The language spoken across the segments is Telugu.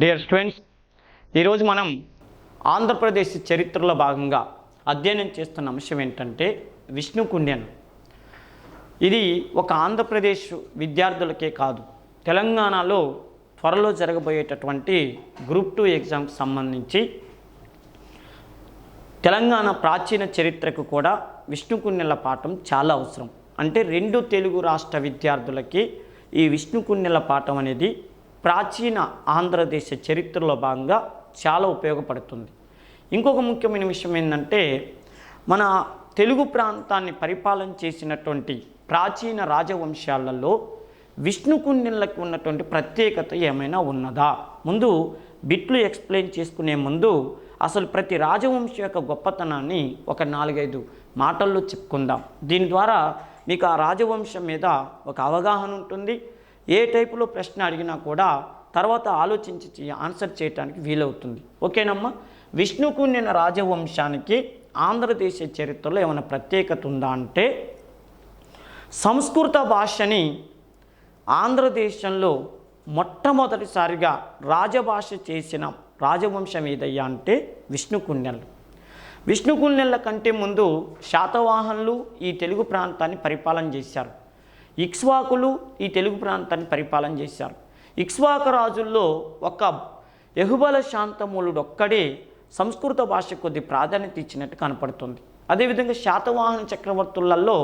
డియర్ స్టూడెంట్స్ ఈరోజు మనం ఆంధ్రప్రదేశ్ చరిత్రలో భాగంగా అధ్యయనం చేస్తున్న అంశం ఏంటంటే విష్ణు కుండ్యన్ ఇది ఒక ఆంధ్రప్రదేశ్ విద్యార్థులకే కాదు తెలంగాణలో త్వరలో జరగబోయేటటువంటి గ్రూప్ టూ ఎగ్జామ్కి సంబంధించి తెలంగాణ ప్రాచీన చరిత్రకు కూడా విష్ణుకున్నెల పాఠం చాలా అవసరం. అంటే రెండు తెలుగు రాష్ట్ర విద్యార్థులకి ఈ విష్ణుకున్నెల పాఠం అనేది ప్రాచీన ఆంధ్రదేశ చరిత్రలో భాగంగా చాలా ఉపయోగపడుతుంది. ఇంకొక ముఖ్యమైన విషయం ఏంటంటే మన తెలుగు ప్రాంతాన్ని పరిపాలన చేసినటువంటి ప్రాచీన రాజవంశాలలో విష్ణుకుండిన్లకు ఉన్నటువంటి ప్రత్యేకత ఏమైనా ఉన్నదా? ముందు బిట్లు ఎక్స్ప్లెయిన్ చేసుకునే ముందు అసలు ప్రతి రాజవంశం యొక్క గొప్పతనాన్ని ఒక నాలుగైదు మాటల్లో చెప్పుకుందాం. దీని ద్వారా మీకు ఆ రాజవంశం మీద ఒక అవగాహన ఉంటుంది. ఏ టైపులో ప్రశ్న అడిగినా కూడా తర్వాత ఆలోచించి ఆన్సర్ చేయడానికి వీలవుతుంది. ఓకేనమ్మా? విష్ణుకుండిన రాజవంశానికి ఆంధ్రదేశ చరిత్రలో ఏమైనా ప్రత్యేకత ఉందా అంటే సంస్కృత భాషని ఆంధ్రదేశంలో మొట్టమొదటిసారిగా రాజభాష చేసిన రాజవంశం ఏదయ్యా అంటే విష్ణుకుండెళ్ళు విష్ణుకుణ్యల కంటే ముందు శాతవాహనులు ఈ తెలుగు ప్రాంతాన్ని పరిపాలన చేశారు. ఇక్స్వాకులు ఈ తెలుగు ప్రాంతాన్ని పరిపాలన చేశారు. ఇక్స్వాక రాజుల్లో ఒక యహుబల శాంతమూలుడు ఒక్కడే సంస్కృత భాష కొద్ది ప్రాధాన్యత ఇచ్చినట్టు కనపడుతుంది. అదేవిధంగా శాతవాహన చక్రవర్తులలో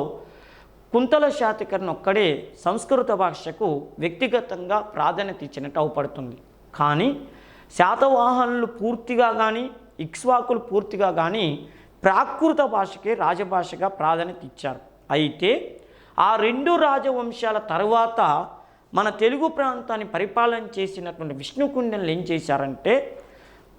కుంతల శాతకర్ణ ఒక్కడే సంస్కృత భాషకు వ్యక్తిగతంగా ప్రాధాన్యత ఇచ్చినట్టు అవపడుతుంది. కానీ శాతవాహనులు పూర్తిగా కానీ ఇక్స్వాకులు పూర్తిగా కానీ ప్రాకృత భాషకే రాజభాషగా ప్రాధాన్యత ఇచ్చారు. అయితే ఆ రెండు రాజవంశాల తర్వాత మన తెలుగు ప్రాంతాన్ని పరిపాలన చేసినటువంటి విష్ణుకుండలు ఏం చేశారంటే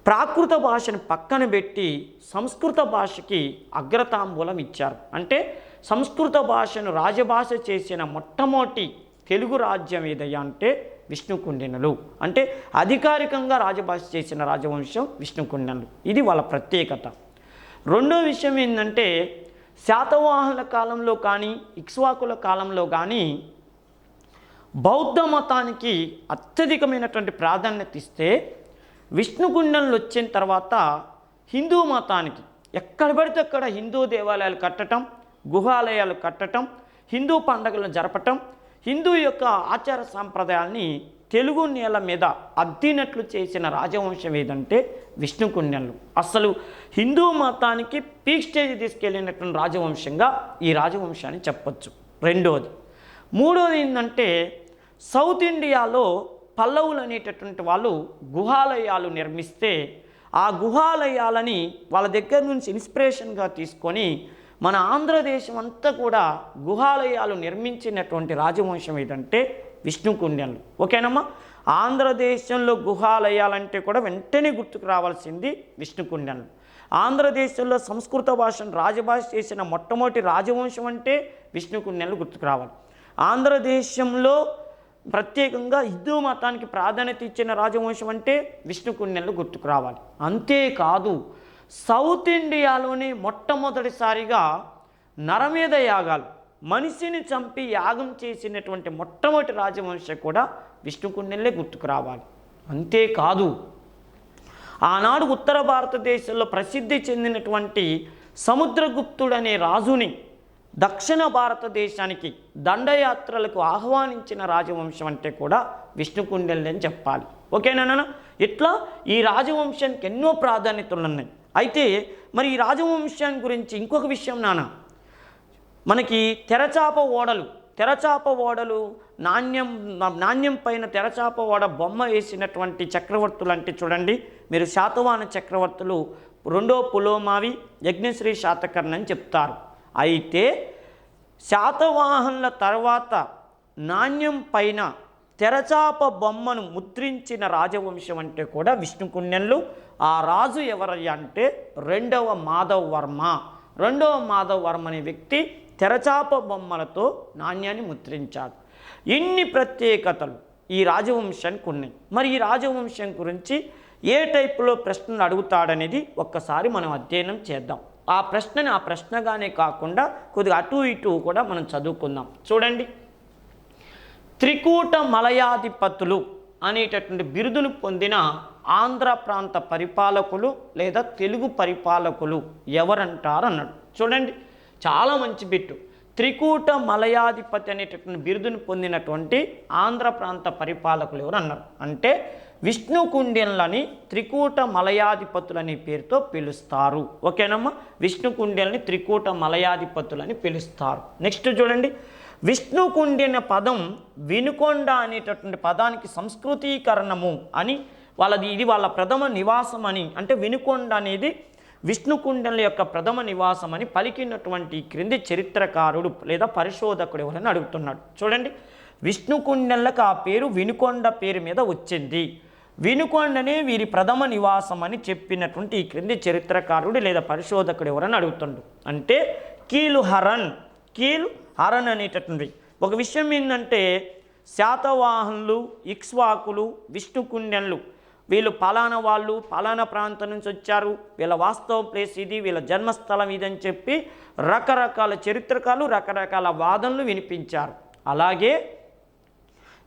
ప్రాకృత భాషను పక్కన పెట్టి సంస్కృత భాషకి అగ్రతాంబూలం ఇచ్చారు. అంటే సంస్కృత భాషను రాజభాష చేసిన మొట్టమొదటి తెలుగు రాజ్యం ఏదయ్యా అంటే విష్ణుకుండినులు అంటే అధికారికంగా రాజభాష చేసిన రాజవంశం విష్ణుకుండినులు ఇది వాళ్ళ ప్రత్యేకత. రెండో విషయం ఏంటంటే శాతవాహనుల కాలంలో కానీ ఇక్ష్వాకుల కాలంలో కానీ బౌద్ధ మతానికి అత్యధికమైనటువంటి ప్రాధాన్యత ఇస్తే విష్ణుగుండంలో వచ్చిన తర్వాత హిందూ మతానికి ఎక్కడ పడితే అక్కడ హిందూ దేవాలయాలు కట్టటం గుహాలయాలు కట్టడం హిందూ పండుగలను జరపటం హిందూ యొక్క ఆచార సాంప్రదాయాల్ని తెలుగు నేల మీద అద్దినట్లు చేసిన రాజవంశం ఏదంటే విష్ణుకుండెన్లు అసలు హిందూ మతానికి పీక్ స్టేజ్ తీసుకెళ్ళినటువంటి రాజవంశంగా ఈ రాజవంశాన్ని చెప్పొచ్చు. రెండోది. మూడోది ఏంటంటే సౌత్ ఇండియాలో పల్లవులు అనేటటువంటి వాళ్ళు గుహాలయాలు నిర్మిస్తే ఆ గుహాలయాలని వాళ్ళ దగ్గర నుంచి ఇన్స్పిరేషన్గా తీసుకొని మన ఆంధ్రదేశం అంతా కూడా గుహాలయాలు నిర్మించినటువంటి రాజవంశం ఏంటంటే విష్ణుకుండ్యన్లు ఓకేనమ్మా? ఆంధ్రదేశంలో గుహాలయాలంటే కూడా వెంటనే గుర్తుకు రావాల్సింది విష్ణుకుండ్యన్లు ఆంధ్రదేశంలో సంస్కృత భాషను రాజభాష చేసిన మొట్టమొదటి రాజవంశం అంటే విష్ణుకుండ్యన్లు గుర్తుకు రావాలి. ఆంధ్రదేశంలో ప్రత్యేకంగా హిందూ మతానికి ప్రాధాన్యత ఇచ్చిన రాజవంశం అంటే విష్ణుకుండెలు గుర్తుకు రావాలి. అంతేకాదు సౌత్ ఇండియాలోనే మొట్టమొదటిసారిగా నరమేధ యాగాలు మనిషిని చంపి యాగం చేసినటువంటి మొట్టమొదటి రాజవంశం కూడా విష్ణుకుండెల్లే గుర్తుకు రావాలి. అంతేకాదు ఆనాడు ఉత్తర భారతదేశంలో ప్రసిద్ధి చెందినటువంటి సముద్రగుప్తుడనే రాజుని దక్షిణ భారతదేశానికి దండయాత్రలకు ఆహ్వానించిన రాజవంశం అంటే కూడా విష్ణుకుండెల్ని అని చెప్పాలి. ఓకేనా నాన్న? ఇట్లా ఈ రాజవంశానికి ఎన్నో ప్రాధాన్యతలు ఉన్నాయి. అయితే మరి ఈ రాజవంశాన్ని గురించి ఇంకొక విషయం నాన్న. మనకి తెరచాప ఓడలు తెరచాప ఓడలు నాణ్యం నాణ్యం పైన తెరచాప ఓడ బొమ్మ వేసినటువంటి చక్రవర్తులు అంటే చూడండి మీరు శాతవాన చక్రవర్తులు రెండో పులోమావి యజ్ఞశ్రీ శాతకర్ణ అని చెప్తారు. అయితే శాతవాహనుల తర్వాత నాణ్యం పైన తెరచాప బొమ్మను ముద్రించిన రాజవంశం అంటే కూడా విష్ణుకుండెన్లు ఆ రాజు ఎవరయ్యా అంటే రెండవ మాధవ్ వర్మ. రెండవ మాధవ్ వర్మ అనే వ్యక్తి తెరచాప బొమ్మలతో నాణ్యాన్ని ముద్రించాడు. ఇన్ని ప్రత్యేకతలు ఈ రాజవంశానికి ఉన్నాయి మరి ఈ రాజవంశం గురించి ఏ టైపులో ప్రశ్నలు అడుగుతాడనేది ఒక్కసారి మనం అధ్యయనం చేద్దాం. ఆ ప్రశ్నని ఆ ప్రశ్నగానే కాకుండా కొద్దిగా అటు ఇటు కూడా మనం చదువుకుందాం. చూడండి. త్రికూట మలయాధిపతులు అనేటటువంటి బిరుదును పొందిన ఆంధ్ర ప్రాంత పరిపాలకులు లేదా తెలుగు పరిపాలకులు ఎవరంటారు అన్నాడు చూడండి. చాలా మంచి బిట్టు. త్రికూట మలయాధిపతి అనేటటువంటి బిరుదును పొందినటువంటి ఆంధ్ర ప్రాంత పరిపాలకులు ఎవరు అన్నారు? అంటే విష్ణు కుండ్యన్లని త్రికూట మలయాధిపతులని పేరుతో పిలుస్తారు. ఓకేనమ్మా? విష్ణుకుండ్యల్ని త్రికూట మలయాధిపతులని పిలుస్తారు. నెక్స్ట్ చూడండి. విష్ణుకుండ్యన పదం వినుకొండ అనేటటువంటి పదానికి సంస్కృతీకరణము అని వాళ్ళది ఇది వాళ్ళ ప్రథమ నివాసం అని అంటే వినుకొండ అనేది విష్ణుకుండల యొక్క ప్రథమ నివాసం అని పలికినటువంటి క్రింది చరిత్రకారుడు లేదా పరిశోధకుడు ఎవరని అడుగుతున్నాడు. చూడండి. విష్ణుకుండలకు ఆ పేరు వినుకొండ పేరు మీద వచ్చింది. వినుకొండనే వీరి ప్రథమ నివాసం అని చెప్పినటువంటి ఈ క్రింది చరిత్రకారుడు లేదా పరిశోధకుడు ఎవరని అడుగుతుండు. అంటే కీలు హరన్. కీలు హరన్ అనేటటువంటి ఒక విషయం ఏంటంటే శాతవాహనులు ఇక్స్వాకులు విష్ణుకుండెన్లు వీళ్ళు పలానా వాళ్ళు పలానా ప్రాంతం నుంచి వచ్చారు. వీళ్ళ వాస్తవ ప్లేస్ ఇది వీళ్ళ జన్మస్థలం ఇది అని చెప్పి రకరకాల చరిత్రకాలు రకరకాల వాదనలు వినిపించారు. అలాగే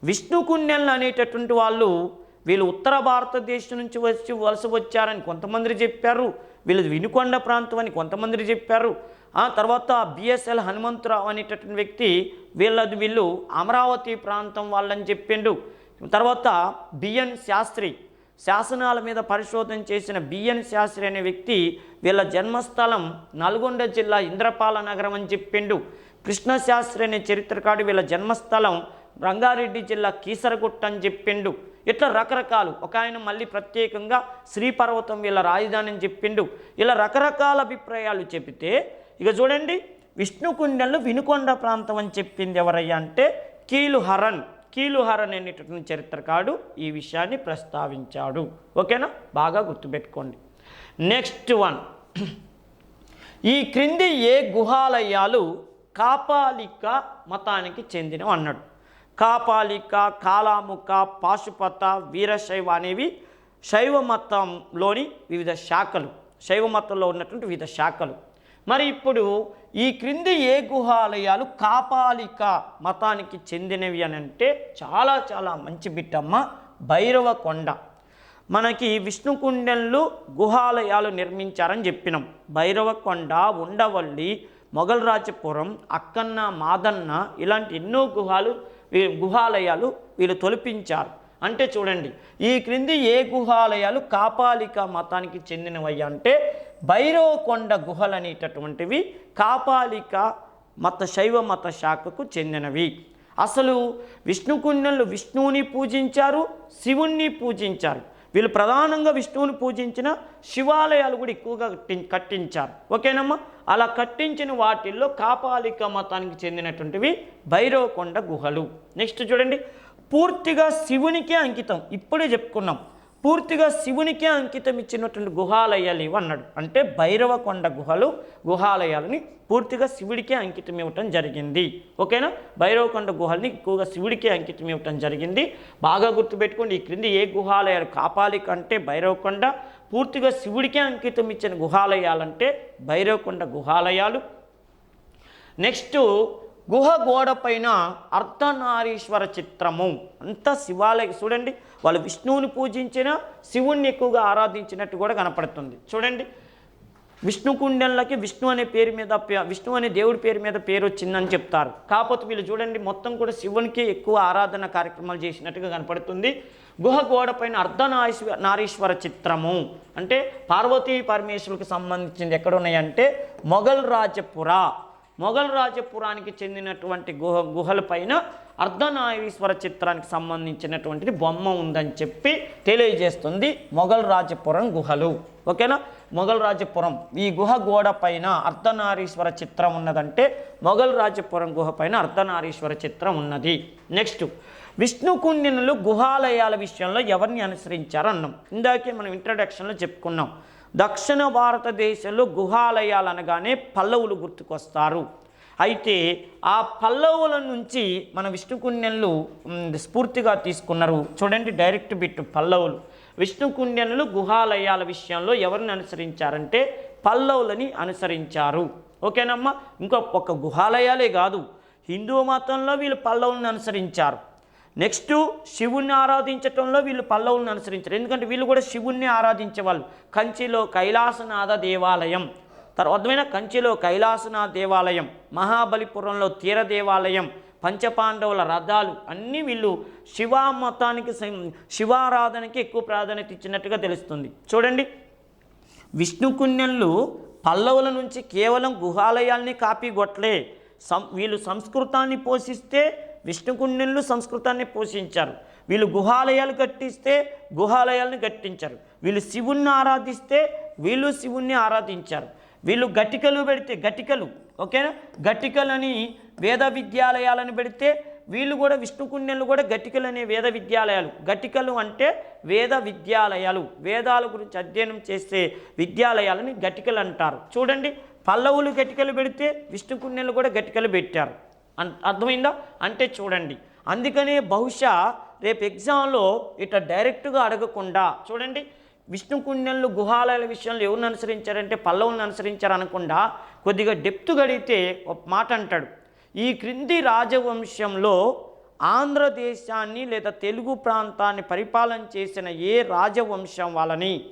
విష్ణుకుండెన్లు అనేటటువంటి వాళ్ళు వీళ్ళు ఉత్తర భారతదేశం నుంచి వచ్చి వలస వచ్చారని కొంతమంది చెప్పారు. వీళ్ళు వినుకొండ ప్రాంతం అని కొంతమంది చెప్పారు. ఆ తర్వాత బిఎస్ఎల్ హనుమంతరావు అనేటటువంటి వ్యక్తి వీళ్ళది వీళ్ళు అమరావతి ప్రాంతం వాళ్ళని చెప్పిండు. తర్వాత బిఎన్ శాస్త్రి శాసనాల మీద పరిశోధన చేసిన బిఎన్ శాస్త్రి అనే వ్యక్తి వీళ్ళ జన్మస్థలం నల్గొండ జిల్లా ఇంద్రపాల నగరం అని చెప్పిండు. కృష్ణశాస్త్రి అనే చరిత్రకాడు వీళ్ళ జన్మస్థలం రంగారెడ్డి జిల్లా కీసరగుట్ట అని చెప్పిండు. ఇట్లా రకరకాలు. ఒక ఆయన మళ్ళీ ప్రత్యేకంగా శ్రీపర్వతం వీళ్ళ రాజధాని అని చెప్పిండు. ఇలా రకరకాల అభిప్రాయాలు చెబితే ఇక చూడండి విష్ణుకుండెలు వినుకొండ ప్రాంతం అని చెప్పింది ఎవరయ్యా అంటే కీలు హరన్. కీలుహార అనేటటువంటి చరిత్రకాడు ఈ విషయాన్ని ప్రస్తావించాడు. ఓకేనా? బాగా గుర్తుపెట్టుకోండి. నెక్స్ట్ వన్ ఈ క్రింది ఏ గుహాలయాలు కాపాలిక మతానికి చెందినవి అన్నాడు. కాపాలిక కాలాముఖ పాశుపత వీరశైవ అనేవి శైవ మతంలోని వివిధ శాఖలు. శైవ మతంలో ఉన్నటువంటి వివిధ శాఖలు. మరి ఇప్పుడు ఈ క్రింది ఏ గుహాలయాలు కాపాలిక మతానికి చెందినవి అని అంటే చాలా చాలా మంచి బిట్టమ్మ భైరవ కొండ. మనకి విష్ణుకుండెన్లు గుహాలయాలు నిర్మించారని చెప్పినాం. భైరవకొండ ఉండవల్లి మొగల్రాజపురం అక్కన్న మాదన్న ఇలాంటి ఎన్నో గుహాలు గుహాలయాలు వీళ్ళు తొలిపించారు. అంటే చూడండి ఈ క్రింది ఏ గుహాలయాలు కాపాలిక మతానికి చెందినవయ్యా అంటే భైరవకొండ గుహలు అనేటటువంటివి కాపాలిక మత శైవ మత శాఖకు చెందినవి. అసలు విష్ణుకుండలు విష్ణువుని పూజించారు శివుణ్ణి పూజించారు. వీళ్ళు ప్రధానంగా విష్ణువుని పూజించిన శివాలయాలు కూడా ఎక్కువగా కట్టించారు. ఓకేనమ్మా? అలా కట్టించిన వాటిల్లో కాపాలిక మతానికి చెందినటువంటివి భైరవకొండ గుహలు. నెక్స్ట్ చూడండి. పూర్తిగా శివునికే అంకితం. ఇప్పుడే చెప్పుకున్నాం. పూర్తిగా శివునికే అంకితం ఇచ్చినటువంటి గుహాలయాలు ఇవన్నాడు అంటే భైరవకొండ గుహలు గుహాలయాలని పూర్తిగా శివుడికే అంకితం ఇవ్వటం జరిగింది. ఓకేనా? భైరవకొండ గుహల్ని ఎక్కువగా శివుడికే అంకితం ఇవ్వటం జరిగింది. బాగా గుర్తుపెట్టుకోండి ఈ క్రింది ఏ గుహాలయాలు కాపాలి కంటే భైరవకొండ పూర్తిగా శివుడికే అంకితం ఇచ్చిన గుహాలయాలంటే భైరవకొండ గుహాలయాలు. నెక్స్ట్ గుహ గోడ పైన అర్ధనారీశ్వర చిత్రము. అంతా శివాలయ చూడండి వాళ్ళు విష్ణువుని పూజించిన శివుణ్ణి ఎక్కువగా ఆరాధించినట్టు కూడా కనపడుతుంది. చూడండి విష్ణు కుండెన్లకి విష్ణు అనే పేరు మీద పే- విష్ణు అనే దేవుడి పేరు మీద పేరు వచ్చిందని చెప్తారు. కాకపోతే వీళ్ళు చూడండి మొత్తం కూడా శివునికి ఎక్కువ ఆరాధన కార్యక్రమాలు చేసినట్టుగా కనపడుతుంది. గుహ గోడ పైన అర్ధనారీశ్వ నారీశ్వర చిత్రము. అంటే పార్వతీ పరమేశ్వరులకు సంబంధించింది ఎక్కడ ఉన్నాయంటే మొఘల్ రాజపుర. మొఘల్ రాజపురానికి చెందినటువంటి గుహ గుహల పైన అర్ధనారీశ్వర చిత్రానికి సంబంధించినటువంటిది బొమ్మ ఉందని చెప్పి తెలియజేస్తుంది మొఘల్ రాజపురం గుహలు. ఓకేనా? మొఘల్ రాజపురం. ఈ గుహ గోడ పైన అర్ధనారీశ్వర చిత్రం ఉన్నదంటే మొఘల్ రాజపురం గుహ పైన అర్ధనారీశ్వర చిత్రం ఉన్నది. నెక్స్ట్ విష్ణుకుండినులు గుహాలయాల విషయంలో ఎవరిని అనుసరించారు అన్నాం? ఇందాకే మనం ఇంట్రడక్షన్లో చెప్పుకున్నాం. దక్షిణ భారతదేశంలో గుహాలయాలు అనగానే పల్లవులు గుర్తుకొస్తారు. అయితే ఆ పల్లవుల నుంచి మన విష్ణుకుండెన్లు స్ఫూర్తిగా తీసుకున్నారు. చూడండి డైరెక్ట్ బిట్ పల్లవులు. విష్ణుకుండెన్లు గుహాలయాల విషయంలో ఎవరిని అనుసరించారంటే పల్లవులని అనుసరించారు. ఓకేనమ్మా? ఇంకా ఒక గుహాలయాలే కాదు. హిందూ మతంలో వీళ్ళు పల్లవులను అనుసరించారు. నెక్స్ట్ శివుణ్ణి ఆరాధించటంలో వీళ్ళు పల్లవులను అనుసరించారు. ఎందుకంటే వీళ్ళు కూడా శివుణ్ణి ఆరాధించేవాళ్ళు. కంచిలో కైలాసనాథ దేవాలయం. తర్వాతమైన కంచిలో కైలాసనాథ దేవాలయం మహాబలిపురంలో తీర దేవాలయం పంచపాండవుల రథాలు అన్నీ వీళ్ళు శివ మతానికి శివారాధనకి ఎక్కువ ప్రాధాన్యత ఇచ్చినట్టుగా తెలుస్తుంది. చూడండి. విష్ణుకున్యలు పల్లవుల నుంచి కేవలం గుహాలయాల్ని కాపీ కొట్టలే సం వీళ్ళు సంస్కృతాన్ని పోషిస్తే విష్ణుకుండిన్లు సంస్కృతాన్ని పోషించారు. వీళ్ళు గుహాలయాలు కట్టిస్తే గుహాలయాలను కట్టించారు. వీళ్ళు శివుణ్ణి ఆరాధిస్తే వీళ్ళు శివుణ్ణి ఆరాధించారు. వీళ్ళు గట్టికలు పెడితే గట్టికలు ఓకేనా గట్టికలని వేద విద్యాలయాలను పెడితే వీళ్ళు కూడా విష్ణుకున్యలు కూడా గట్టికలు అనే వేద విద్యాలయాలు. గట్టికలు అంటే వేద విద్యాలయాలు. వేదాల గురించి అధ్యయనం చేసే విద్యాలయాలని గట్టికలు అంటారు. చూడండి పల్లవులు గట్టికలు పెడితే విష్ణుకుండెలు కూడా గట్టికలు పెట్టారు. అర్థమైందా? అంటే చూడండి. అందుకనే బహుశా రేపు ఎగ్జామ్లో ఇట్లా డైరెక్ట్గా అడగకుండా చూడండి విష్ణుకుండెళ్ళు గుహాలయాల విషయంలో ఎవరిని అనుసరించారంటే పల్లవులను అనుసరించారు అనకుండా కొద్దిగా డెప్త్ గడిగితే ఒక మాట అంటాడు. ఈ క్రింది రాజవంశంలో ఆంధ్రదేశాన్ని లేదా తెలుగు ప్రాంతాన్ని పరిపాలన చేసిన ఏ రాజవంశం వాళ్ళని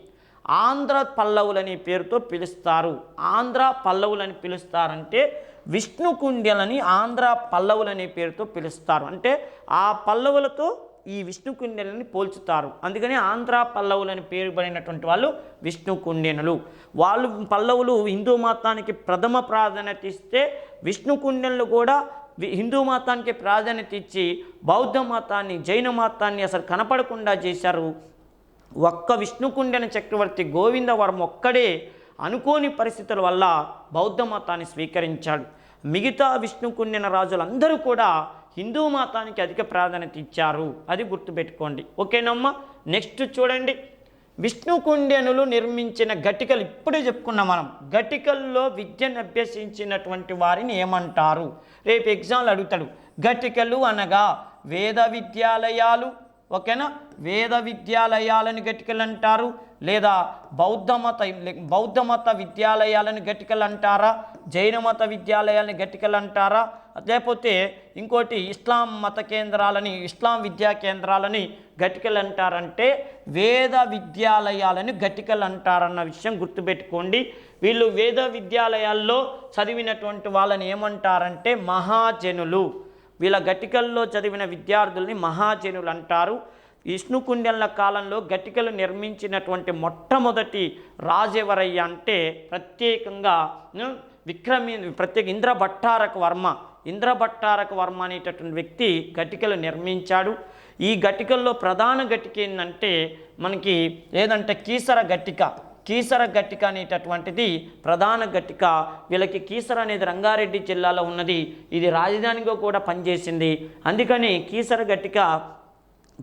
ఆంధ్ర పల్లవులని పేరుతో పిలుస్తారు. ఆంధ్ర పల్లవులని పిలుస్తారంటే విష్ణు కుండలని ఆంధ్ర పల్లవులు అనే పేరుతో పిలుస్తారు. అంటే ఆ పల్లవులతో ఈ విష్ణు కుండలని పోల్చుతారు. అందుకని ఆంధ్ర పల్లవులు పేరు పడినటువంటి వాళ్ళు విష్ణు కుండెనులు. వాళ్ళు పల్లవులు హిందూ మతానికి ప్రథమ ప్రాధాన్యత ఇస్తే విష్ణు కుండెన్లు కూడా హిందూ మతానికి ప్రాధాన్యత ఇచ్చి బౌద్ధ మతాన్ని జైన మతాన్ని అసలు కనపడకుండా చేశారు. ఒక్క విష్ణుకుండెన చక్రవర్తి గోవిందవరం ఒక్కడే అనుకోని పరిస్థితుల వల్ల బౌద్ధ మతాన్ని స్వీకరించాడు. మిగతా విష్ణుకుండెన రాజులందరూ కూడా హిందూ మతానికి అధిక ప్రాధాన్యత ఇచ్చారు. అది గుర్తుపెట్టుకోండి. ఓకేనమ్మా? నెక్స్ట్ చూడండి. విష్ణుకుండెనులు నిర్మించిన గటికలు ఇప్పుడే చెప్పుకున్నాం మనం. గటికల్లో విద్యను అభ్యసించినటువంటి వారిని ఏమంటారు? రేపు ఎగ్జామ్లు అడుగుతాడు. గటికలు అనగా వేద విద్యాలయాలు. ఓకేనా? వేద విద్యాలయాలని ఘటికలు అంటారు. లేదా బౌద్ధ మత బౌద్ధ మత గట్టికలు అంటారా జైన మత విద్యాలయాలని గట్టికలు అంటారా లేకపోతే ఇంకోటి ఇస్లాం మత కేంద్రాలని ఇస్లాం విద్యా కేంద్రాలని గట్టికలు అంటారంటే వేద విద్యాలయాలని గట్టికలు అంటారన్న విషయం గుర్తుపెట్టుకోండి. వీళ్ళు వేద విద్యాలయాల్లో చదివినటువంటి వాళ్ళని ఏమంటారంటే మహాజనులు. వీళ్ళ గట్టికల్లో చదివిన విద్యార్థుల్ని మహాజనులు అంటారు విష్ణుకుండెల కాలంలో గట్టికలు నిర్మించినటువంటి మొట్టమొదటి రాజు అంటే ప్రత్యేకంగా ఉం, విక్రమి ప్రత్యేక ఇంద్ర భట్టారక వర్మ. ఇంద్ర భట్టారక వర్మ అనేటటువంటి వ్యక్తి గట్టికలు నిర్మించాడు. ఈ గట్టికల్లో ప్రధాన గట్టిక ఏంటంటే మనకి ఏదంటే కీసర గట్టిక. కీసర గట్టిక అనేటటువంటిది ప్రధాన గట్టిక. వీళ్ళకి కీసర అనేది రంగారెడ్డి జిల్లాలో ఉన్నది. ఇది రాజధానిగా కూడా పనిచేసింది. అందుకని కీసర గట్టిక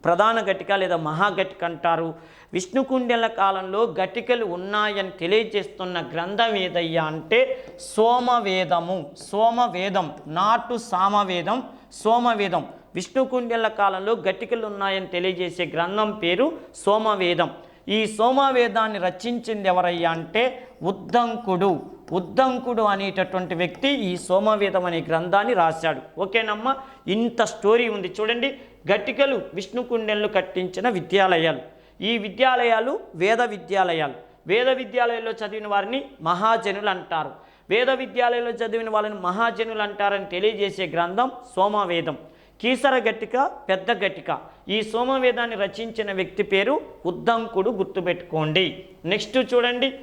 ప్రధాన ఘటిక లేదా మహాఘటిక అంటారు. విష్ణుకుండెల కాలంలో ఘటికలు ఉన్నాయని తెలియజేస్తున్న గ్రంథం ఏదయ్యా అంటే సోమవేదము. సోమవేదం నాటు సామవేదం సోమవేదం. విష్ణుకుండెల కాలంలో ఘటికలు ఉన్నాయని తెలియజేసే గ్రంథం పేరు సోమవేదం. ఈ సోమవేదాన్ని రచించింది ఎవరయ్యా అంటే ఉద్దంకుడు. ఉద్దంకుడు అనేటటువంటి వ్యక్తి ఈ సోమవేదం అనే గ్రంథాన్ని రాశాడు. ఓకేనమ్మా? ఇంత స్టోరీ ఉంది. చూడండి. గట్టికలు విష్ణుకుండెన్లు కట్టించిన విద్యాలయాలు. ఈ విద్యాలయాలు వేద విద్యాలయాలు. వేద విద్యాలయాల్లో చదివిన వారిని మహాజనులు అంటారు. వేద విద్యాలయంలో చదివిన వాళ్ళని మహాజనులు అంటారని తెలియజేసే గ్రంథం సోమవేదం. కీసర గట్టిక పెద్ద గట్టిక. ఈ సోమవేదాన్ని రచించిన వ్యక్తి పేరు ఉద్దంకుడు గుర్తుపెట్టుకోండి. నెక్స్ట్ చూడండి.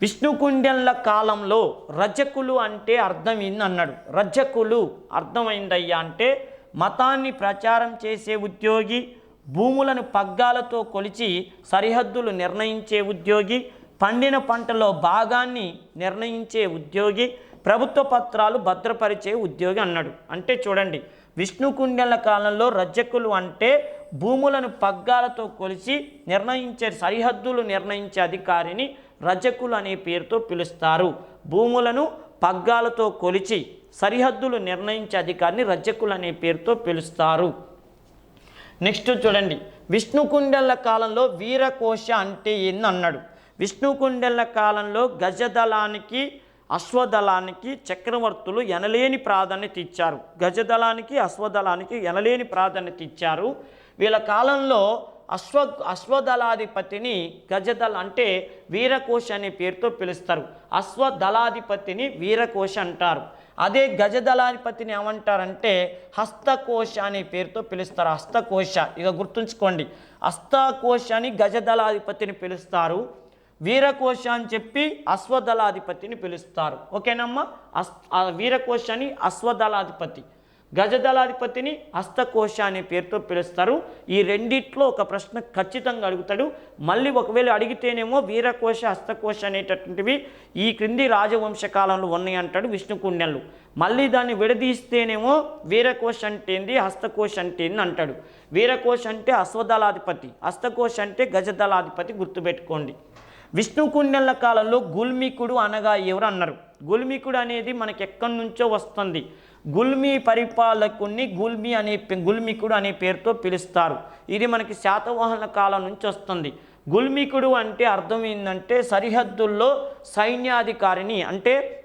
విష్ణుకుండెన్ల కాలంలో రజకులు అంటే అర్థమైంది అన్నాడు రజకులు అర్థమైందయ్యా అంటే మతాన్ని ప్రచారం చేసే ఉద్యోగి భూములను పగ్గాలతో కొలిచి సరిహద్దులు నిర్ణయించే ఉద్యోగి పండిన పంటలో భాగాన్ని నిర్ణయించే ఉద్యోగి ప్రభుత్వ పత్రాలు భద్రపరిచే ఉద్యోగి అన్నాడు. అంటే చూడండి విష్ణుకుండెల కాలంలో రజకులు అంటే భూములను పగ్గాలతో కొలిచి నిర్ణయించే సరిహద్దులు నిర్ణయించే అధికారిని రజకులు అనే పేరుతో పిలుస్తారు. భూములను పగ్గాలతో కొలిచి సరిహద్దులు నిర్ణయించే అధికారిని రజకులు అనే పేరుతో పిలుస్తారు. నెక్స్ట్ చూడండి. విష్ణుకుండెల కాలంలో వీరకోశ అంటే ఏంది అన్నాడు విష్ణుకుండెల కాలంలో గజదళానికి అశ్వదళానికి చక్రవర్తులు ఎనలేని ప్రాధాన్యత ఇచ్చారు. గజదళానికి అశ్వదళానికి ఎనలేని ప్రాధాన్యత ఇచ్చారు. వీళ్ళ కాలంలో అశ్వ అశ్వదళాధిపతిని గజదళ అంటే వీరకోశ అనే పేరుతో పిలుస్తారు. అశ్వదళాధిపతిని వీరకోశ అంటారు. అదే గజదళాధిపతిని ఏమంటారంటే హస్తకోశ అనే పేరుతో పిలుస్తారు. హస్తకోశ. ఇక గుర్తుంచుకోండి. హస్తకోశ అని గజదళాధిపతిని పిలుస్తారు. వీరకోశ అని చెప్పి అశ్వదళాధిపతిని పిలుస్తారు. ఓకేనమ్మా? అస్ వీరకోశ అని అశ్వదళాధిపతి. గజదళాధిపతిని హస్తకోశ అనే పేరుతో పిలుస్తారు. ఈ రెండిట్లో ఒక ప్రశ్న ఖచ్చితంగా అడుగుతాడు. మళ్ళీ ఒకవేళ అడిగితేనేమో వీరకోశ హస్తకోశ అనేటటువంటివి ఈ క్రింది రాజవంశ కాలంలో ఉన్నాయి అంటాడు విష్ణుకుండెళ్ళు మళ్ళీ దాన్ని విడదీస్తేనేమో వీరకోశ అంటే ఏంది హస్తకోశ అంటే ఏంది అంటాడు. వీరకోశ అంటే అశ్వదళాధిపతి హస్తకోశ అంటే గజదళాధిపతి గుర్తుపెట్టుకోండి. విష్ణుకుండల కాలంలో గుల్మికుడు అనగా ఎవరు అన్నారు? గుల్మికుడు అనేది మనకి ఎక్కడి నుంచో వస్తుంది. గుల్మి పరిపాలకుని గుల్మి అనే పే- గుల్మికుడు అనే పేరుతో పిలుస్తారు. ఇది మనకి శాతవాహన కాలం నుంచి వస్తుంది. గుల్మికుడు అంటే అర్థం ఏంటంటే సరిహద్దుల్లో సైన్యాధికారిని అంటే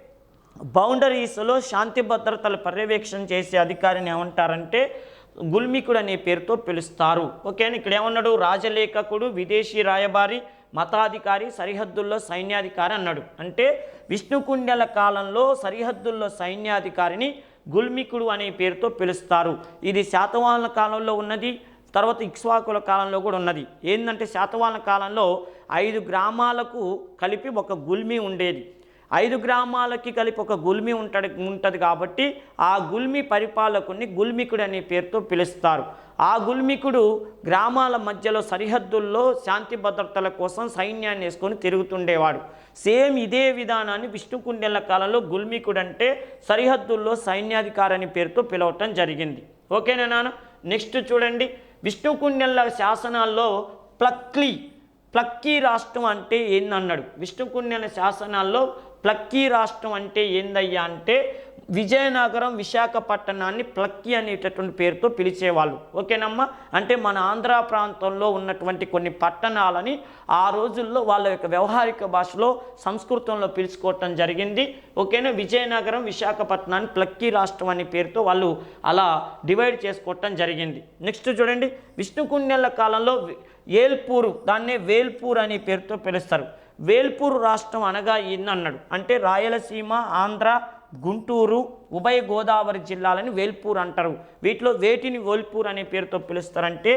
బౌండరీస్లో శాంతి భద్రతలు పర్యవేక్షణ చేసే అధికారిని ఏమంటారంటే గుల్మికుడు అనే పేరుతో పిలుస్తారు. ఓకే ఇక్కడ ఏమన్నాడు? రాజలేఖకుడు విదేశీ రాయబారి మతాధికారి సరిహద్దుల్లో సైన్యాధికారి అన్నాడు. అంటే విష్ణుకుండల కాలంలో సరిహద్దుల్లో సైన్యాధికారిని గుల్మికుడు అనే పేరుతో పిలుస్తారు. ఇది శాతవాహన కాలంలో ఉన్నది తర్వాత ఇక్ష్వాకుల కాలంలో కూడా ఉన్నది. ఏంటంటే శాతవాహన కాలంలో ఐదు గ్రామాలకు కలిపి ఒక గుల్మి ఉండేది. ఐదు గ్రామాలకి కలిపి ఒక గుల్మి ఉంటాడు ఉంటుంది కాబట్టి ఆ గుల్మి పరిపాలకుని గుల్మికుడు అనే పేరుతో పిలుస్తారు. ఆ గుల్మికుడు గ్రామాల మధ్యలో సరిహద్దుల్లో శాంతి భద్రతల కోసం సైన్యాన్ని వేసుకొని తిరుగుతుండేవాడు. సేమ్ ఇదే విధానాన్ని విష్ణుకుండెల కాలంలో గుల్మికుడు అంటే సరిహద్దుల్లో సైన్యాధికారి అనే పేరుతో పిలవటం జరిగింది. ఓకేనా నాన్న? నెక్స్ట్ చూడండి. విష్ణుకుండెల శాసనాల్లో ప్లక్లీ ప్లక్కీ రాష్ట్రం అంటే ఏందన్నాడు? విష్ణుకుండెల శాసనాల్లో ప్లక్కీ రాష్ట్రం అంటే ఏందయ్యా అంటే విజయనగరం విశాఖపట్టణాన్ని ప్లక్కీ అనేటటువంటి పేరుతో పిలిచేవాళ్ళు. ఓకేనమ్మా? అంటే మన ఆంధ్ర ప్రాంతంలో ఉన్నటువంటి కొన్ని పట్టణాలని ఆ రోజుల్లో వాళ్ళ యొక్క వ్యవహారిక భాషలో సంస్కృతంలో పిలుచుకోవటం జరిగింది. ఓకేనా? విజయనగరం విశాఖపట్నాన్ని ప్లక్కీ రాష్ట్రం అనే పేరుతో వాళ్ళు అలా డివైడ్ చేసుకోవటం జరిగింది. నెక్స్ట్ చూడండి. విష్ణుకుండెల కాలంలో ఏల్పూరు దాన్నే వేల్పూర్ అనే పేరుతో పిలుస్తారు. వేల్పూర్ రాష్ట్రం అనగా ఏందన్నాడు అంటే రాయలసీమ ఆంధ్ర గుంటూరు ఉభయ గోదావరి జిల్లాలని వేల్పూర్ అంటారు. వీటిలో వేటిని వేల్పూర్ అనే పేరుతో పిలుస్తారంటే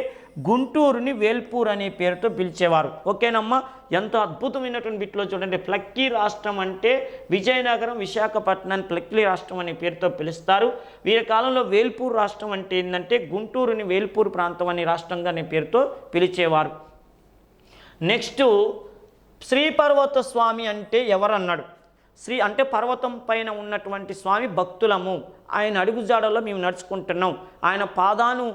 గుంటూరుని వేల్పూర్ అనే పేరుతో పిలిచేవారు. ఓకేనమ్మా? ఎంతో అద్భుతమైనటువంటి వీటిలో చూడండి. ప్లక్కీ రాష్ట్రం అంటే విజయనగరం విశాఖపట్నాన్ని ప్లక్కీ రాష్ట్రం అనే పేరుతో పిలుస్తారు. వీరి కాలంలో వేల్పూర్ రాష్ట్రం అంటే ఏంటంటే గుంటూరుని వేల్పూర్ ప్రాంతం అనే రాష్ట్రంగా అనే పేరుతో పిలిచేవారు. నెక్స్ట్ శ్రీపర్వత స్వామి అంటే ఎవరన్నాడు? శ్రీ అంటే పర్వతం పైన ఉన్నటువంటి స్వామి భక్తులము. ఆయన అడుగుజాడలో మేము నడుచుకుంటున్నాం. ఆయన పాదాను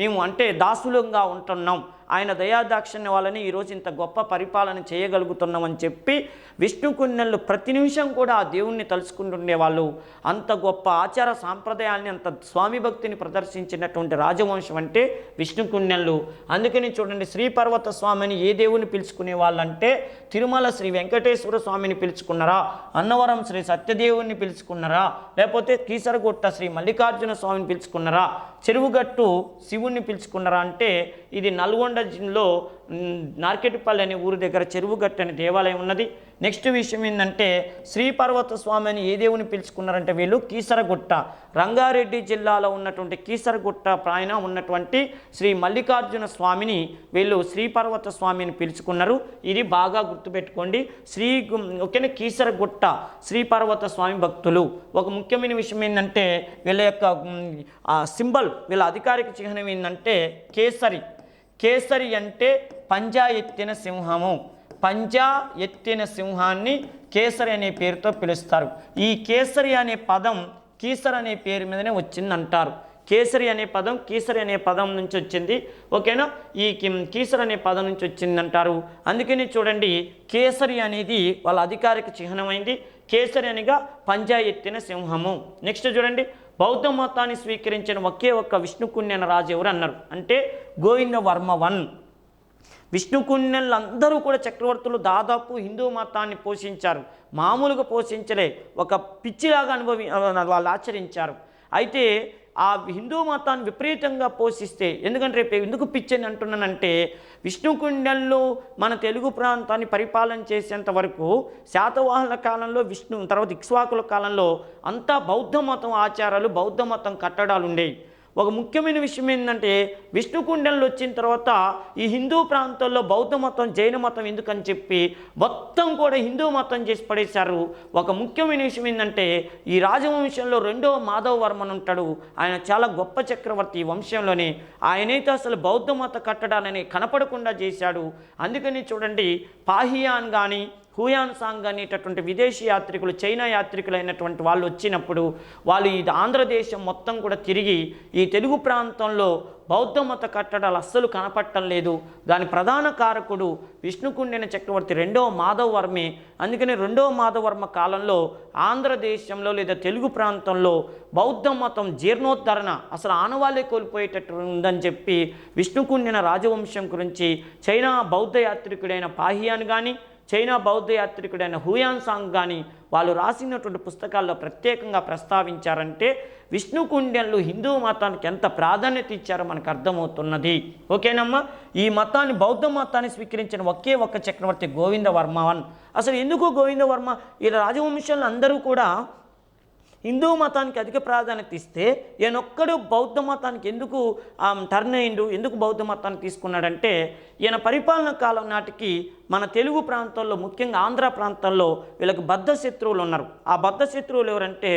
మేము అంటే దాసులంగా ఉంటున్నాం. ఆయన దయాదాక్షిణ్య వల్లనే ఈరోజు ఇంత గొప్ప పరిపాలన చేయగలుగుతున్నామని చెప్పి విష్ణుకున్నెళ్ళు ప్రతి నిమిషం కూడా ఆ దేవుణ్ణి తలుచుకుంటుండేవాళ్ళు. అంత గొప్ప ఆచార సాంప్రదాయాల్ని అంత స్వామి భక్తిని ప్రదర్శించినటువంటి రాజవంశం అంటే విష్ణుకున్నెళ్ళు అందుకని చూడండి శ్రీపర్వత స్వామిని ఏ దేవుని పిలుచుకునే వాళ్ళంటే తిరుమల శ్రీ వెంకటేశ్వర స్వామిని పిలుచుకున్నారా? అన్నవరం శ్రీ సత్యదేవుని పిలుచుకున్నారా? లేకపోతే కీసరగుట్ట శ్రీ మల్లికార్జున స్వామిని పిలుచుకున్నారా? చెరువుగట్టు శివుణ్ణి పిలుచుకున్నారా అంటే ఇది నల్గొండ జిల్లాలో నార్కెట్పల్లి అనే ఊరి దగ్గర చెరువుగట్టు అనే దేవాలయం ఉన్నది. నెక్స్ట్ విషయం ఏంటంటే శ్రీపర్వత స్వామి అని ఏ దేవుని పిలుచుకున్నారంటే వీళ్ళు? కీసరగుట్ట. రంగారెడ్డి జిల్లాలో ఉన్నటువంటి కీసరగుట్ట పైన ఉన్నటువంటి శ్రీ మల్లికార్జున స్వామిని వీళ్ళు శ్రీపర్వత స్వామిని పిలుచుకున్నారు. ఇది బాగా గుర్తుపెట్టుకోండి. శ్రీ ఓకేనా? కీసరగుట్ట శ్రీపర్వత స్వామి భక్తులు. ఒక ముఖ్యమైన విషయం ఏంటంటే వీళ్ళ యొక్క సింబల్ వీళ్ళ అధికారిక చిహ్నం ఏంటంటే కేసరి. కేసరి అంటే పంజా ఎత్తిన సింహము. పంజా ఎత్తిన సింహాన్ని కేసరి అనే పేరుతో పిలుస్తారు. ఈ కేసరి అనే పదం కీసర్ అనే పేరు మీదనే వచ్చిందంటారు. కేసరి అనే పదం కీసరి అనే పదం నుంచి వచ్చింది. ఓకేనా? ఈ కీసర్ అనే పదం నుంచి వచ్చిందంటారు. అందుకని చూడండి కేసరి అనేది వాళ్ళ అధికారిక చిహ్నమైంది. కేసరి అనిగా పంజా ఎత్తిన సింహము. నెక్స్ట్ చూడండి బౌద్ధ మతాన్ని స్వీకరించిన ఒకే ఒక్క విష్ణుకున్యన రాజు ఎవరు అన్నారు? అంటే గోవింద వర్మ వన్ విష్ణుకున్యలు అందరూ కూడా చక్రవర్తులు దాదాపు హిందూ మతాన్ని పోషించారు. మామూలుగా పోషించలే. ఒక పిచ్చిలాగా అనుభవి వాళ్ళు ఆచరించారు. అయితే ఆ హిందూ మతాన్ని విపరీతంగా పోషిస్తే ఎందుకంటే రేపు ఎందుకు పిచ్చని అంటున్నానంటే విష్ణుకుండంలో మన తెలుగు ప్రాంతాన్ని పరిపాలన చేసేంత వరకు శాతవాహనుల కాలంలో విష్ణు తర్వాత ఇక్ష్వాకుల కాలంలో అంతా బౌద్ధ మతం ఆచారాలు బౌద్ధ మతం కట్టడాలు ఉండేవి. ఒక ముఖ్యమైన విషయం ఏంటంటే విష్ణుకుండలు వచ్చిన తర్వాత ఈ హిందూ ప్రాంతాల్లో బౌద్ధ మతం జైన మతం ఎందుకని చెప్పి మొత్తం కూడా హిందూ మతం చేసి పడేశారు. ఒక ముఖ్యమైన విషయం ఏంటంటే ఈ రాజవంశంలో రెండో మాధవ వర్మన్ ఉంటాడు. ఆయన చాలా గొప్ప చక్రవర్తి ఈ వంశంలోనే. ఆయనైతే అసలు బౌద్ధ మత కట్టడాలని కనపడకుండా చేశాడు. అందుకని చూడండి పాహియాన్ కానీ హుయాన్ సాంగ్ అనేటటువంటి విదేశీ యాత్రికులు చైనా యాత్రికులైనటువంటి వాళ్ళు వచ్చినప్పుడు వాళ్ళు ఈ ఆంధ్రదేశం మొత్తం కూడా తిరిగి ఈ తెలుగు ప్రాంతంలో బౌద్ధ మత కట్టడాలు అస్సలు కనపడటం లేదు. దాని ప్రధాన కారకుడు విష్ణుకుండిన చక్రవర్తి రెండవ మాధవవర్మే. అందుకని రెండవ మాధవవర్మ కాలంలో ఆంధ్రదేశంలో లేదా తెలుగు ప్రాంతంలో బౌద్ధ మతం జీర్ణోద్ధరణ అసలు ఆనవాళ్ళే కోల్పోయేటట్టు ఉందని చెప్పి విష్ణుకుండిన రాజవంశం గురించి చైనా బౌద్ధ యాత్రికుడైన పాహియాన్ కానీ చైనా బౌద్ధ యాత్రికుడైన హుయాన్ సాంగ్ కానీ వాళ్ళు రాసినటువంటి పుస్తకాల్లో ప్రత్యేకంగా ప్రస్తావించారంటే విష్ణు హిందూ మతానికి ఎంత ప్రాధాన్యత ఇచ్చారో మనకు అర్థమవుతున్నది. ఓకేనమ్మా? ఈ మతాన్ని బౌద్ధ మతాన్ని స్వీకరించిన ఒకే ఒక్క చక్రవర్తి గోవిందవర్మవన్ అసలు ఎందుకు గోవిందవర్మ? ఈ రాజవంశంలో అందరూ కూడా హిందూ మతానికి అధిక ప్రాధాన్యత ఇస్తే ఈయనొక్కడు బౌద్ధ మతానికి ఎందుకు టర్న్ అయిండు ఎందుకు బౌద్ధ మతాన్ని తీసుకున్నాడంటే ఈయన పరిపాలన కాలం నాటికి మన తెలుగు ప్రాంతంలో ముఖ్యంగా ఆంధ్ర ప్రాంతంలో వీళ్ళకి బద్ధ శత్రువులు ఉన్నారు. ఆ బద్ధ శత్రువులు ఎవరంటే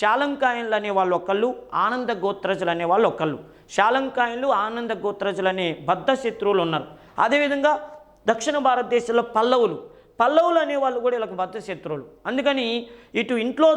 శాలంకాయన్లు అనే వాళ్ళు ఒకళ్ళు ఆనంద గోత్రజులు అనే వాళ్ళు ఒకళ్ళు. శాలంకాయన్లు ఆనంద గోత్రజులు అనే బద్ధ శత్రువులు ఉన్నారు. అదేవిధంగా దక్షిణ భారతదేశంలో పల్లవులు. పల్లవులు అనేవాళ్ళు కూడా వీళ్ళకి బద్ద శత్రువులు. అందుకని ఇటు ఇంట్లో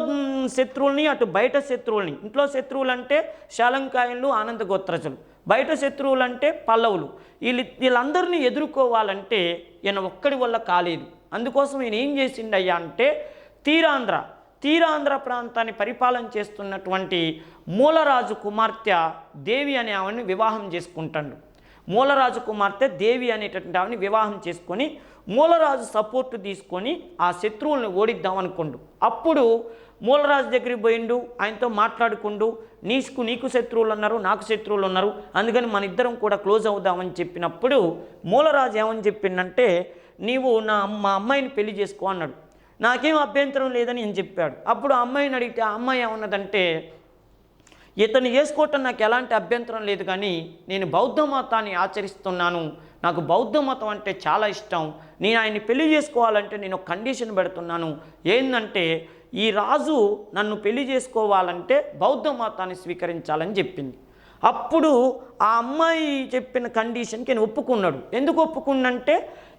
శత్రువుల్ని అటు బయట శత్రువుల్ని. ఇంట్లో శత్రువులు అంటే శాలంకాయలు ఆనంద గోత్రజులు. బయట శత్రువులు అంటే పల్లవులు. వీళ్ళు వీళ్ళందరినీ ఎదుర్కోవాలంటే ఈయన ఒక్కడి వల్ల కాలేదు. అందుకోసం ఈయన ఏం చేసిండయ్యా అంటే తీరాంధ్ర తీరాంధ్ర ప్రాంతాన్ని పరిపాలన చేస్తున్నటువంటి మూలరాజు కుమార్తె దేవి అనే ఆమెను వివాహం చేసుకుంటాడు. మూలరాజు కుమార్తె దేవి అనేటటువంటి ఆమెని వివాహం చేసుకొని మూలరాజు సపోర్ట్ తీసుకొని ఆ శత్రువుల్ని ఓడిద్దాం అనుకోండు. అప్పుడు మూలరాజు దగ్గరికి పోయిండు ఆయనతో మాట్లాడుకుండు నీకు నీకు శత్రువులు ఉన్నారు నాకు శత్రువులు ఉన్నారు అందుకని మన ఇద్దరం కూడా క్లోజ్ అవుదామని చెప్పినప్పుడు మూలరాజు ఏమని చెప్పిందంటే నీవు నా మా అమ్మాయిని పెళ్ళి చేసుకో అన్నాడు. నాకేం అభ్యంతరం లేదని నేను చెప్పాడు. అప్పుడు ఆ అమ్మాయిని అడిగితే ఆ అమ్మాయి ఏమన్నదంటే ఇతను చేసుకోవటం నాకు ఎలాంటి అభ్యంతరం లేదు కానీ నేను బౌద్ధ మతాన్ని ఆచరిస్తున్నాను. నాకు బౌద్ధ మతం అంటే చాలా ఇష్టం. నేను ఆయన్ని పెళ్ళి చేసుకోవాలంటే నేను కండిషన్ పెడుతున్నాను. ఏంటంటే ఈ రాజు నన్ను పెళ్ళి చేసుకోవాలంటే బౌద్ధ మతాన్ని స్వీకరించాలని చెప్పింది. అప్పుడు ఆ అమ్మాయి చెప్పిన కండిషన్కి నేను ఒప్పుకున్నాడు. ఎందుకు ఒప్పుకున్నంటే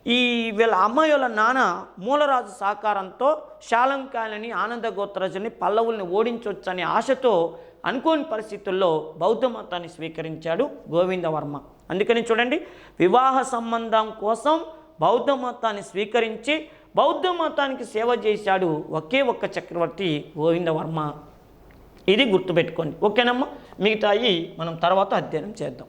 ఈ వీళ్ళ అమ్మాయి వాళ్ళ నాన్న మూలరాజు సహకారంతో శాలంకాయలని ఆనంద గోత్రజుని పల్లవుల్ని ఓడించవచ్చనే ఆశతో అనుకోని పరిస్థితుల్లో బౌద్ధ మతాన్ని స్వీకరించాడు గోవిందవర్మ అందుకని చూడండి వివాహ సంబంధం కోసం బౌద్ధ మతాన్ని స్వీకరించి బౌద్ధ మతానికి సేవ చేశాడు ఒకే ఒక్క చక్రవర్తి గోవిందవర్మ ఇది గుర్తుపెట్టుకోండి. ఓకేనమ్మా? మిగతాయి మనం తర్వాత అధ్యయనం చేద్దాం.